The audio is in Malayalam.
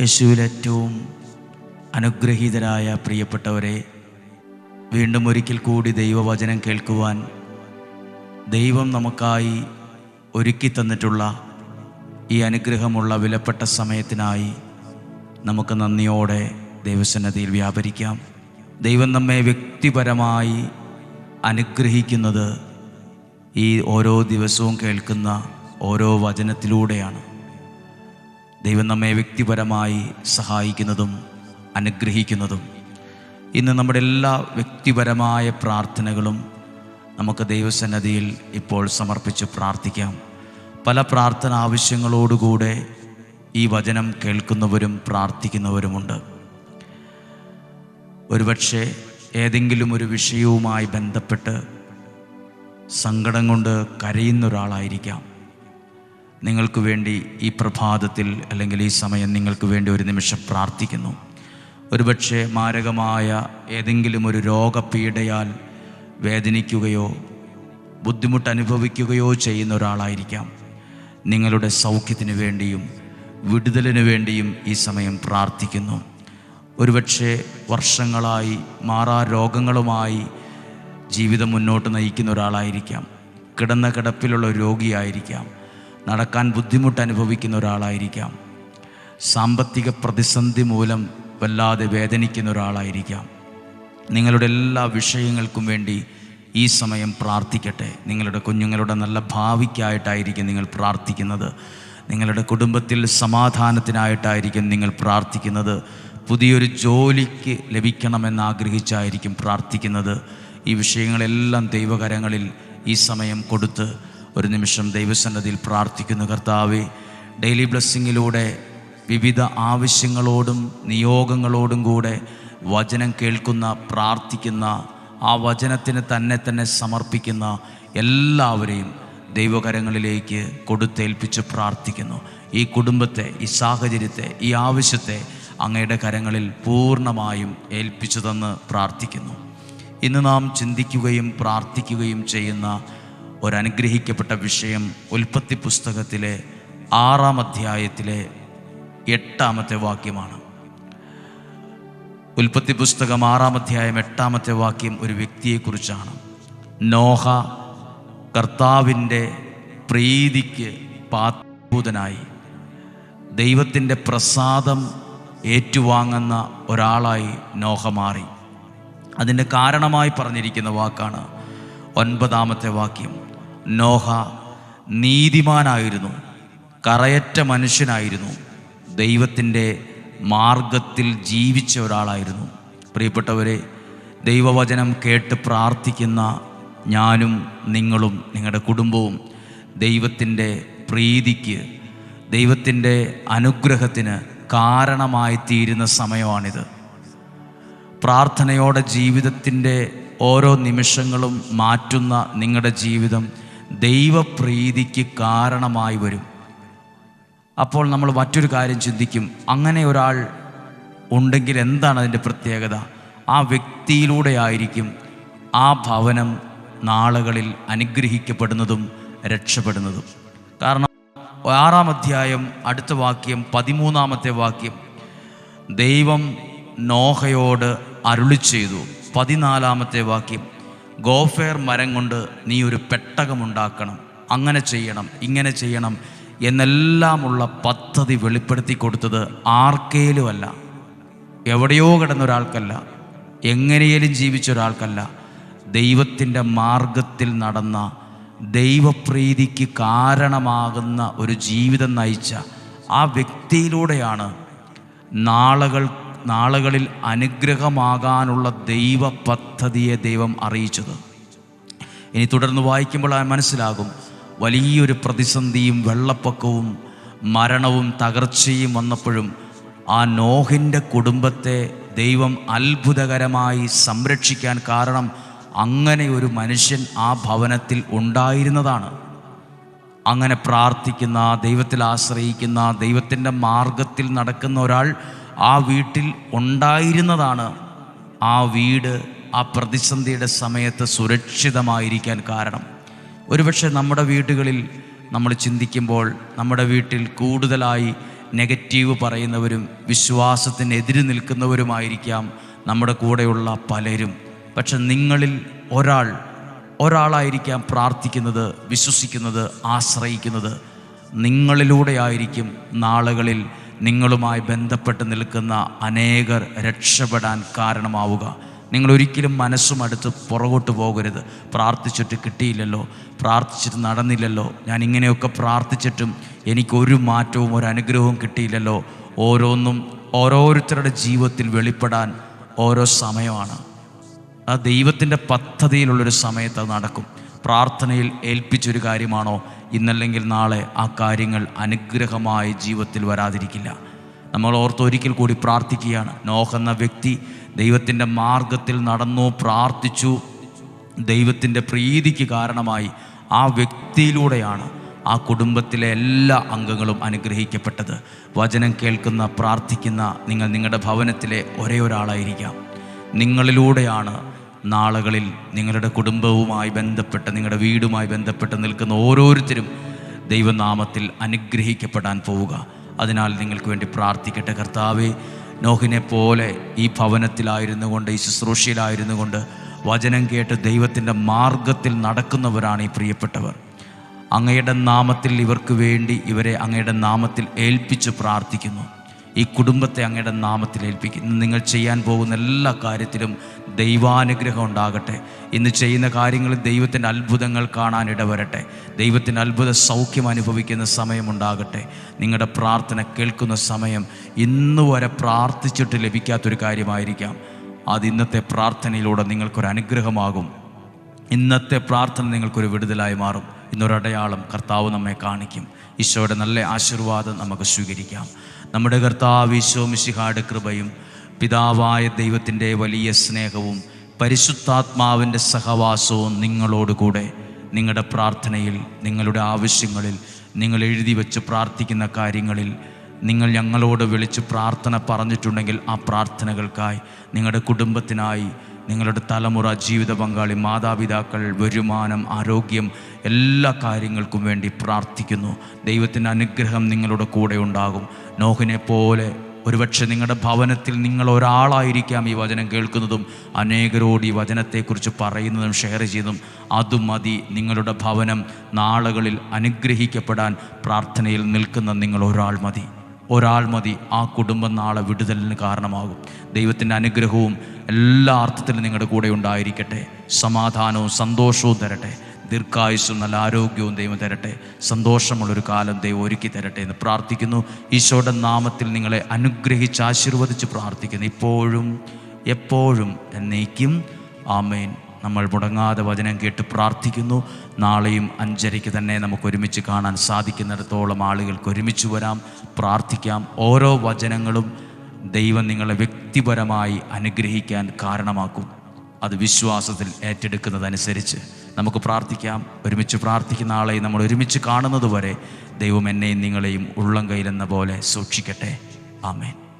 യേശുവിൽ ഏറ്റവും അനുഗ്രഹീതരായ പ്രിയപ്പെട്ടവരെ വീണ്ടും ഒരിക്കൽ കൂടി ദൈവവചനം കേൾക്കുവാൻ ദൈവം നമുക്കായി ഒരുക്കി തന്നിട്ടുള്ള ഈ അനുഗ്രഹമുള്ള വിലപ്പെട്ട സമയത്തിനായി നമുക്ക് നന്ദിയോടെ ദൈവസന്നതിയിൽ വ്യാപരിക്കാം. ദൈവം നമ്മെ വ്യക്തിപരമായി അനുഗ്രഹിക്കുന്നത് ഈ ഓരോ ദിവസവും കേൾക്കുന്ന ഓരോ വചനത്തിലൂടെയാണ്. ദൈവം നമ്മെ വ്യക്തിപരമായി സഹായിക്കുന്നതും അനുഗ്രഹിക്കുന്നതും. ഇന്ന് നമ്മുടെ എല്ലാ വ്യക്തിപരമായ പ്രാർത്ഥനകളും നമുക്ക് ദൈവസന്നദ്ധിയിൽ ഇപ്പോൾ സമർപ്പിച്ച് പ്രാർത്ഥിക്കാം. പല പ്രാർത്ഥന ആവശ്യങ്ങളോടുകൂടെ ഈ വചനം കേൾക്കുന്നവരും പ്രാർത്ഥിക്കുന്നവരുമുണ്ട്. ഒരുപക്ഷെ ഏതെങ്കിലും ഒരു വിഷയവുമായി ബന്ധപ്പെട്ട് സങ്കടം കൊണ്ട് കരയുന്ന ഒരാളായിരിക്കാം. നിങ്ങൾക്ക് വേണ്ടി ഈ പ്രഭാതത്തിൽ അല്ലെങ്കിൽ ഈ സമയം നിങ്ങൾക്ക് വേണ്ടി ഒരു നിമിഷം പ്രാർത്ഥിക്കുന്നു. ഒരുപക്ഷെ മാരകമായ ഏതെങ്കിലും ഒരു രോഗപീഡയാൽ വേദനിക്കുകയോ ബുദ്ധിമുട്ട് അനുഭവിക്കുകയോ ചെയ്യുന്ന ഒരാളായിരിക്കാം. നിങ്ങളുടെ സൗഖ്യത്തിന് വേണ്ടിയും വിടുതലിന് വേണ്ടിയും ഈ സമയം പ്രാർത്ഥിക്കുന്നു. ഒരുപക്ഷെ വർഷങ്ങളായി മാറാ രോഗങ്ങളുമായി ജീവിതം മുന്നോട്ട് നയിക്കുന്ന ഒരാളായിരിക്കാം. കിടന്ന കിടപ്പിലുള്ള രോഗിയായിരിക്കാം. നടക്കാൻ ബുദ്ധിമുട്ട് അനുഭവിക്കുന്ന ഒരാളായിരിക്കാം. സാമ്പത്തിക പ്രതിസന്ധി മൂലം വല്ലാതെ വേദനിക്കുന്ന ഒരാളായിരിക്കാം. നിങ്ങളുടെ എല്ലാ വിഷയങ്ങൾക്കും വേണ്ടി ഈ സമയം പ്രാർത്ഥിക്കട്ടെ. നിങ്ങളുടെ കുഞ്ഞുങ്ങളുടെ നല്ല ഭാവിക്കായിട്ടായിരിക്കും നിങ്ങൾ പ്രാർത്ഥിക്കുന്നത്. നിങ്ങളുടെ കുടുംബത്തിൽ സമാധാനത്തിനായിട്ടായിരിക്കും നിങ്ങൾ പ്രാർത്ഥിക്കുന്നത്. പുതിയൊരു ജോലിക്ക് ലഭിക്കണമെന്ന് ആഗ്രഹിച്ചായിരിക്കും പ്രാർത്ഥിക്കുന്നത്. ഈ വിഷയങ്ങളെല്ലാം ദൈവകരങ്ങളിൽ ഈ സമയം കൊടുത്ത് ഒരു നിമിഷം ദൈവസന്നതിയിൽ പ്രാർത്ഥിക്കുന്നു കർത്താവെ. ഡെയിലി ബ്ലെസ്സിങ്ങിലൂടെ വിവിധ ആവശ്യങ്ങളോടും നിയോഗങ്ങളോടും കൂടെ വചനം കേൾക്കുന്ന പ്രാർത്ഥിക്കുന്ന ആ വചനത്തിന് തന്നെ തന്നെ സമർപ്പിക്കുന്ന എല്ലാവരെയും ദൈവകരങ്ങളിലേക്ക് കൊടുത്തേൽപ്പിച്ച് പ്രാർത്ഥിക്കുന്നു. ഈ കുടുംബത്തെ ഈ സാഹചര്യത്തെ ഈ ആവശ്യത്തെ അങ്ങയുടെ കരങ്ങളിൽ പൂർണമായും ഏൽപ്പിച്ചു തന്ന് പ്രാർത്ഥിക്കുന്നു. ഇന്ന് നാം ചിന്തിക്കുകയും പ്രാർത്ഥിക്കുകയും ചെയ്യുന്ന ഒരനുഗ്രഹിക്കപ്പെട്ട വിഷയം ഉൽപ്പത്തി പുസ്തകത്തിലെ ആറാം അധ്യായത്തിലെ എട്ടാമത്തെ വാക്യമാണ്. ഉൽപ്പത്തി പുസ്തകം ആറാം അധ്യായം എട്ടാമത്തെ വാക്യം ഒരു വ്യക്തിയെക്കുറിച്ചാണ്. നോഹ കർത്താവിന്റെ പ്രീതിക്ക് പാത്രഭൂതനായി ദൈവത്തിന്റെ പ്രസാദം ഏറ്റുവാങ്ങുന്ന ഒരാളായി നോഹ മാറി. അതിന്റെ കാരണമായി പറഞ്ഞിരിക്കുന്ന വാക്കാണ് ഒൻപതാമത്തെ വാക്യം. നോഹ നീതിമാനായിരുന്നു കറയറ്റ മനുഷ്യനായിരുന്നു ദൈവത്തിന്റെ മാർഗത്തിൽ ജീവിച്ച ഒരാളായിരുന്നു. പ്രിയപ്പെട്ടവരെ ദൈവവചനം കേട്ട് പ്രാർത്ഥിക്കുന്ന ഞാനും നിങ്ങളും നിങ്ങളുടെ കുടുംബവും ദൈവത്തിന്റെ പ്രീതിക്ക് ദൈവത്തിന്റെ അനുഗ്രഹത്തിന് കാരണമായി തീരുന്ന സമയമാണിത്. പ്രാർത്ഥനയോടെ ജീവിതത്തിന്റെ ഓരോ നിമിഷങ്ങളും മാറ്റുന്ന നിങ്ങളുടെ ജീവിതം ദൈവപ്രീതിക്ക് കാരണമായി വരും. അപ്പോൾ നമ്മൾ മറ്റൊരു കാര്യം ചിന്തിക്കും. അങ്ങനെ ഒരാൾ ഉണ്ടെങ്കിൽ എന്താണ് അതിന്റെ പ്രത്യേകത? ആ വ്യക്തിയിലൂടെ ആയിരിക്കും ആ ഭവനം നാളുകളിൽ അനുഗ്രഹിക്കപ്പെടുന്നതും രക്ഷപ്പെടുന്നതും. കാരണം ആറാം അധ്യായം അടുത്ത വാക്യം പതിമൂന്നാമത്തെ വാക്യം. ദൈവം നോഹയോട് അരുളി ചെയ്തു പതിനാലാമത്തെ വാക്യം. ഗോഫേർ മരം കൊണ്ട് നീ ഒരു പെട്ടകമുണ്ടാക്കണം അങ്ങനെ ചെയ്യണം ഇങ്ങനെ ചെയ്യണം എന്നെല്ലാമുള്ള പദ്ധതി വെളിപ്പെടുത്തി കൊടുത്തത് ആർക്കേലുമല്ല. എവിടെയോ കിടന്ന ഒരാൾക്കല്ല എങ്ങനെയും ജീവിച്ച ഒരാൾക്കല്ല ദൈവത്തിന്റെ മാർഗത്തിൽ നടന്ന ദൈവപ്രീതിക്ക് കാരണമാകുന്ന ഒരു ജീവിതം നയിച്ച ആ വ്യക്തിയിലൂടെയാണ് നാളുകൾ നാളുകളിൽ അനുഗ്രഹമാകാനുള്ള ദൈവ പദ്ധതിയെ ദൈവം അറിയിച്ചത്. ഇനി തുടർന്ന് വായിക്കുമ്പോൾ ആ മനസ്സിലാകും. വലിയൊരു പ്രതിസന്ധിയും വെള്ളപ്പൊക്കവും മരണവും തകർച്ചയും വന്നപ്പോഴും ആ നോഹിന്റെ കുടുംബത്തെ ദൈവം അത്ഭുതകരമായി സംരക്ഷിക്കാൻ കാരണം അങ്ങനെ ഒരു മനുഷ്യൻ ആ ഭവനത്തിൽ ഉണ്ടായിരുന്നതാണ്. അങ്ങനെ പ്രാർത്ഥിക്കുന്ന ദൈവത്തിൽ ആശ്രയിക്കുന്ന ദൈവത്തിന്റെ മാർഗത്തിൽ നടക്കുന്ന ഒരാൾ ആ വീട്ടിൽ ഉണ്ടായിരുന്നതാണ് ആ വീട് ആ പ്രതിസന്ധിയുടെ സമയത്ത് സുരക്ഷിതമായിരിക്കാൻ കാരണം. ഒരുപക്ഷെ നമ്മുടെ വീടുകളിൽ നമ്മൾ ചിന്തിക്കുമ്പോൾ നമ്മുടെ വീട്ടിൽ കൂടുതലായി നെഗറ്റീവ് പറയുന്നവരും വിശ്വാസത്തിന് എതിര് നിൽക്കുന്നവരുമായിരിക്കാം നമ്മുടെ കൂടെയുള്ള പലരും. പക്ഷെ നിങ്ങളിൽ ഒരാൾ ഒരാളായിരിക്കാം പ്രാർത്ഥിക്കുന്നത് വിശ്വസിക്കുന്നത് ആശ്രയിക്കുന്നത്. നിങ്ങളിലൂടെയായിരിക്കും നാളുകളിൽ നിങ്ങളുമായി ബന്ധപ്പെട്ട് നിൽക്കുന്ന അനേകർ രക്ഷപ്പെടാൻ കാരണമാവുക. നിങ്ങൾ ഒരിക്കലും മനസ്സും അടുത്ത് പുറകോട്ട് പോകരുത്. പ്രാർത്ഥിച്ചിട്ട് കിട്ടിയില്ലല്ലോ. പ്രാർത്ഥിച്ചിട്ട് നടന്നില്ലല്ലോ. ഞാൻ ഇങ്ങനെയൊക്കെ പ്രാർത്ഥിച്ചിട്ടും എനിക്കൊരു മാറ്റവും ഒരു അനുഗ്രഹവും കിട്ടിയില്ലല്ലോ. ഓരോന്നും ഓരോരുത്തരുടെ ജീവിതത്തിൽ വെളിപ്പെടാൻ ഓരോ സമയമാണ്. ആ ദൈവത്തിന്റെ പദ്ധതിയിലുള്ളൊരു സമയത്ത് അത് നടക്കും. പ്രാർത്ഥനയിൽ ഏൽപ്പിച്ചൊരു കാര്യമാണോ? ഇന്നല്ലെങ്കിൽ നാളെ ആ കാര്യങ്ങൾ അനുഗ്രഹമായ ജീവിതത്തിൽ വരാതിരിക്കില്ല. നമ്മൾ ഓർത്ത് ഒരിക്കൽ കൂടി പ്രാർത്ഥിക്കുകയാണ്. നോഹ് എന്ന വ്യക്തി ദൈവത്തിന്റെ മാർഗത്തിൽ നടന്നു പ്രാർത്ഥിച്ചു. ദൈവത്തിന്റെ പ്രീതിക്ക് കാരണമായി ആ വ്യക്തിയിലൂടെയാണ് ആ കുടുംബത്തിലെ എല്ലാ അംഗങ്ങളും അനുഗ്രഹിക്കപ്പെട്ടത്. വചനം കേൾക്കുന്ന പ്രാർത്ഥിക്കുന്ന നിങ്ങൾ നിങ്ങളുടെ ഭവനത്തിലെ ഒരേ ഒരാളായിരിക്കാം. നിങ്ങളിലൂടെയാണ് നാളുകളിൽ നിങ്ങളുടെ കുടുംബവുമായി ബന്ധപ്പെട്ട് നിങ്ങളുടെ വീടുമായി ബന്ധപ്പെട്ട് നിൽക്കുന്ന ഓരോരുത്തരും ദൈവനാമത്തിൽ അനുഗ്രഹിക്കപ്പെടാൻ പോവുക. അതിനാൽ നിങ്ങൾക്ക് വേണ്ടി പ്രാർത്ഥിക്കട്ടെ കർത്താവെ. നോഹിനെ പോലെ ഈ ഭവനത്തിലായിരുന്നു കൊണ്ട് ഈ ശുശ്രൂഷയിലായിരുന്നു കൊണ്ട് വചനം കേട്ട് ദൈവത്തിന്റെ മാർഗത്തിൽ നടക്കുന്നവരാണ് ഈ പ്രിയപ്പെട്ടവർ. അങ്ങയുടെ നാമത്തിൽ ഇവർക്ക് വേണ്ടി ഇവരെ അങ്ങയുടെ നാമത്തിൽ ഏൽപ്പിച്ച് പ്രാർത്ഥിക്കുന്നു. ഈ കുടുംബത്തെ അങ്ങയുടെ നാമത്തിൽ ഏൽപ്പിക്കും. ഇന്ന് നിങ്ങൾ ചെയ്യാൻ പോകുന്ന എല്ലാ കാര്യത്തിലും ദൈവാനുഗ്രഹം ഉണ്ടാകട്ടെ. ഇന്ന് ചെയ്യുന്ന കാര്യങ്ങളിൽ ദൈവത്തിന്റെ അത്ഭുതങ്ങൾ കാണാൻ ഇടവരട്ടെ. ദൈവത്തിന്റെ അത്ഭുത സൗഖ്യം അനുഭവിക്കുന്ന സമയമുണ്ടാകട്ടെ നിങ്ങളുടെ പ്രാർത്ഥന കേൾക്കുന്ന സമയം ഇന്ന് വരെ പ്രാർത്ഥിച്ചിട്ട് ലഭിക്കാത്തൊരു കാര്യമായിരിക്കാം. അത് ഇന്നത്തെ പ്രാർത്ഥനയിലൂടെ നിങ്ങൾക്കൊരു അനുഗ്രഹമാകും. ഇന്നത്തെ പ്രാർത്ഥന നിങ്ങൾക്കൊരു വിടുതലായി മാറും. ഇന്നൊരടയാളം കർത്താവ് നമ്മെ കാണിക്കും. ഈശോയുടെ നല്ല ആശീർവാദം നമുക്ക് സ്വീകരിക്കാം. നമ്മുടെ കർത്താവ് മിശിഹാട് കൃപയും പിതാവായ ദൈവത്തിന്റെ വലിയ സ്നേഹവും പരിശുദ്ധാത്മാവിന്റെ സഹവാസവും നിങ്ങളോടുകൂടെ നിങ്ങളുടെ പ്രാർത്ഥനയിൽ നിങ്ങളുടെ ആവശ്യങ്ങളിൽ നിങ്ങൾ എഴുതി വെച്ച് പ്രാർത്ഥിക്കുന്ന കാര്യങ്ങളിൽ നിങ്ങൾ ഞങ്ങളോട് വിളിച്ച് പ്രാർത്ഥന പറഞ്ഞിട്ടുണ്ടെങ്കിൽ ആ പ്രാർത്ഥനകൾക്കായി നിങ്ങളുടെ കുടുംബത്തിനായി നിങ്ങളുടെ തലമുറ ജീവിത പങ്കാളി മാതാപിതാക്കൾ വരുമാനം ആരോഗ്യം എല്ലാ കാര്യങ്ങൾക്കും വേണ്ടി പ്രാർത്ഥിക്കുന്നു. ദൈവത്തിന്റെ അനുഗ്രഹം നിങ്ങളുടെ കൂടെ ഉണ്ടാകും. നോഹിനെ പോലെ ഒരുപക്ഷെ നിങ്ങളുടെ ഭവനത്തിൽ നിങ്ങൾ ഒരാളായിരിക്കാം ഈ വചനം കേൾക്കുന്നതും അനേകരോട് ഈ വചനത്തെക്കുറിച്ച് പറയുന്നതും ഷെയർ ചെയ്യുന്നതും. അതും മതി. നിങ്ങളുടെ ഭവനം നാളുകളിൽ അനുഗ്രഹിക്കപ്പെടാൻ പ്രാർത്ഥനയിൽ നിൽക്കുന്ന നിങ്ങൾ ഒരാൾ മതി. ഒരാൾ മതി. ആ കുടുംബം നാളെ വിടുതലിന് കാരണമാകും. ദൈവത്തിന്റെ അനുഗ്രഹവും എല്ലാ അർത്ഥത്തിലും നിങ്ങളുടെ കൂടെ ഉണ്ടായിരിക്കട്ടെ. സമാധാനവും സന്തോഷവും തരട്ടെ. ദീർഘായുസ്സും നല്ല ആരോഗ്യവും ദൈവം തരട്ടെ. സന്തോഷമുള്ളൊരു കാലം ദൈവം ഒരുക്കി തരട്ടെ എന്ന് പ്രാർത്ഥിക്കുന്നു. ഈശോയുടെ നാമത്തിൽ നിങ്ങളെ അനുഗ്രഹിച്ച് ആശീർവദിച്ച് പ്രാർത്ഥിക്കുന്നു. ഇപ്പോഴും എപ്പോഴും എന്നേക്കും. ആമേൻ. നമ്മൾ മുടങ്ങാതെ വചനം കേട്ട് പ്രാർത്ഥിക്കുന്നു. നാളെയും അഞ്ചരയ്ക്ക് തന്നെ നമുക്ക് ഒരുമിച്ച് കാണാൻ സാധിക്കുന്നിടത്തോളം ആളുകൾക്ക് ഒരുമിച്ച് വരാം. പ്രാർത്ഥിക്കാം. ഓരോ വചനങ്ങളും ദൈവം നിങ്ങളെ വ്യക്തിപരമായി അനുഗ്രഹിക്കാൻ കാരണമാക്കും. അത് വിശ്വാസത്തിൽ ഏറ്റെടുക്കുന്നതനുസരിച്ച് നമുക്ക് പ്രാർത്ഥിക്കാം. ഒരുമിച്ച് പ്രാർത്ഥിക്കുന്ന ആളെ നമ്മൾ ഒരുമിച്ച് കാണുന്നത് വരെ ദൈവം എന്നെയും നിങ്ങളെയും ഉള്ളം കയ്യിലെന്ന പോലെ സൂക്ഷിക്കട്ടെ. ആമേൻ.